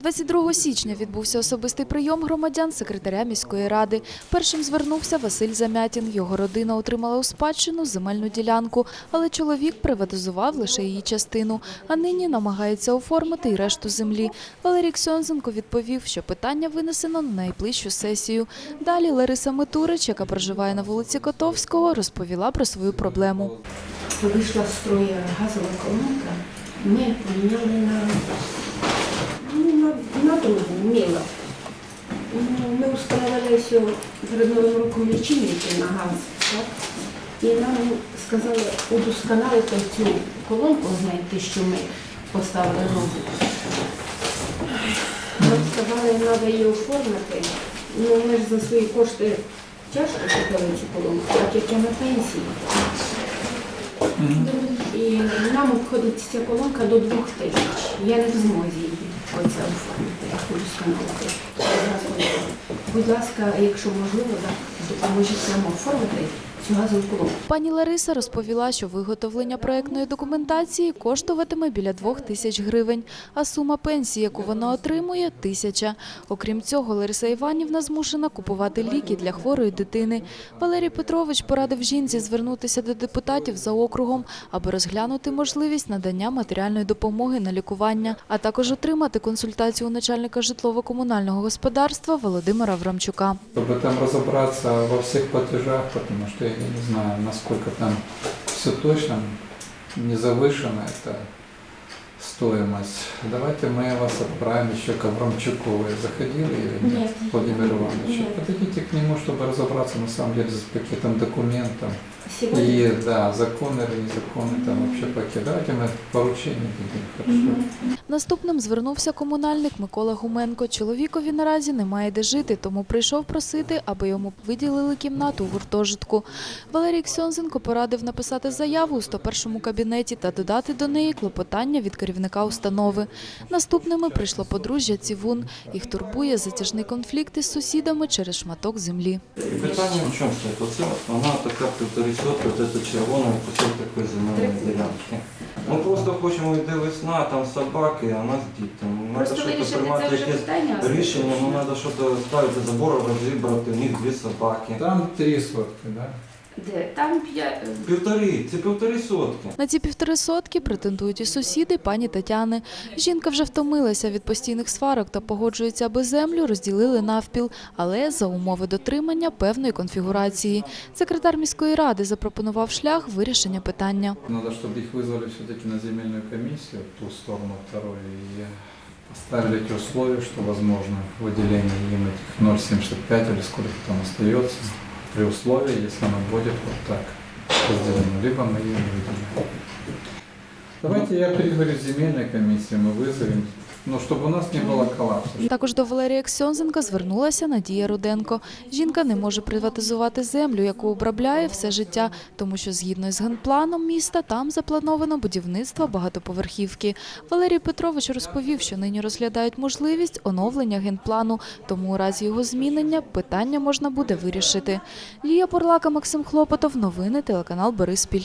22 січня відбувся особистий прийом громадян секретаря міської ради. Першим звернувся Василь Замятін. Його родина отримала у спадщину земельну ділянку, але чоловік приватизував лише її частину, а нині намагається оформити й решту землі. Валерій Ксьонзенко відповів, що питання винесено на найближчу сесію. Далі Лариса Метурич, яка проживає на вулиці Котовського, розповіла про свою проблему. вышла в строй газовая колонка, мы поменяли на, на, другу, мило. Ну, Ми установили все перед Новим роком лічильники на газ, так? І нам сказали удосконалити цю колонку, знаєте, що ми поставили нову. Нам сказали, треба її оформити. Ну, ми ж за свої кошти тяжко купили цю колонку, так як я на пенсії. І нам обходить ця колонка до двох тисяч. Я не в змозі її оце оформити, удосконалити. Будь ласка, якщо можливо, допоможіть нам оформити Пані Лариса розповіла, що виготовлення проектної документації коштуватиме біля двох тисяч гривень, а сума пенсії, яку вона отримує – тисяча. Окрім цього, Лариса Іванівна змушена купувати ліки для хворої дитини. Валерій Петрович порадив жінці звернутися до депутатів за округом, аби розглянути можливість надання матеріальної допомоги на лікування, а також отримати консультацію у начальника житлово-комунального господарства Володимира Врамчука. Чтобы там разобраться во всех платежах, потому что я не знаю, насколько там все точно, не завышено эта стоимость. Давайте мы вас отправим еще к Аврамчуку. Вы заходили или нет, Нет. Владимир Иванович? Нет. Подойдите к нему, чтобы разобраться на самом деле с пакетом документов. Сьогодні И да, законы или незаконны там вообще пакет. Давайте мы поручение дадим, хорошо? Наступним звернувся комунальник Микола Гуменко. Чоловікові наразі немає де жити, тому прийшов просити, аби йому виділили кімнату у гуртожитку. Валерій Ксьонзенко порадив написати заяву у 101 кабінеті та додати до неї клопотання від керівника установи. Наступними прийшло подружжя Цівун. Їх турбує затяжний конфлікт із сусідами через шматок землі. Питання в чому стоїть? Оце вона така півтори сотки, це червона кусок такої земельної ділянки. Ми просто хочемо йде весна, там собаки, а нас діти. Треба просто вирішити приймати це вже якесь питання. рішення, ну треба щось ставити забор, розібрати, у них дві собаки. Там три сотки, да? Де? Там п'ять. Півтори, це півтори сотки. На ці півтори сотки претендують і сусіди пані Тетяни. Жінка вже втомилася від постійних сварок та погоджується, аби землю розділили навпіл, але за умови дотримання певної конфігурації. Секретар міської ради запропонував шлях вирішення питання. Надо, чтобы их вызвали все-таки на земельную комиссию, ту сторону вторую, и поставили эти условия, что возможно выделение им этих 0,75 или сколько там остается, при условии, если оно будет вот так разделено, либо мы ее не выделим. Давайте я переговорю с земельной комиссией, мы вызовем, но чтобы у нас не было коллапса. Також до Валерія Ксьонзенка звернулася Надія Руденко. Жінка не може приватизувати землю, яку обробляє все життя, тому що згідно з генпланом міста там заплановано будівництво багатоповерхівки. Валерій Петрович розповів, що нині розглядають можливість оновлення генплану, тому у разі його змінення питання можна буде вирішити. Лія Порлака, Максим Хлопотов, новини телеканал Бориспіль.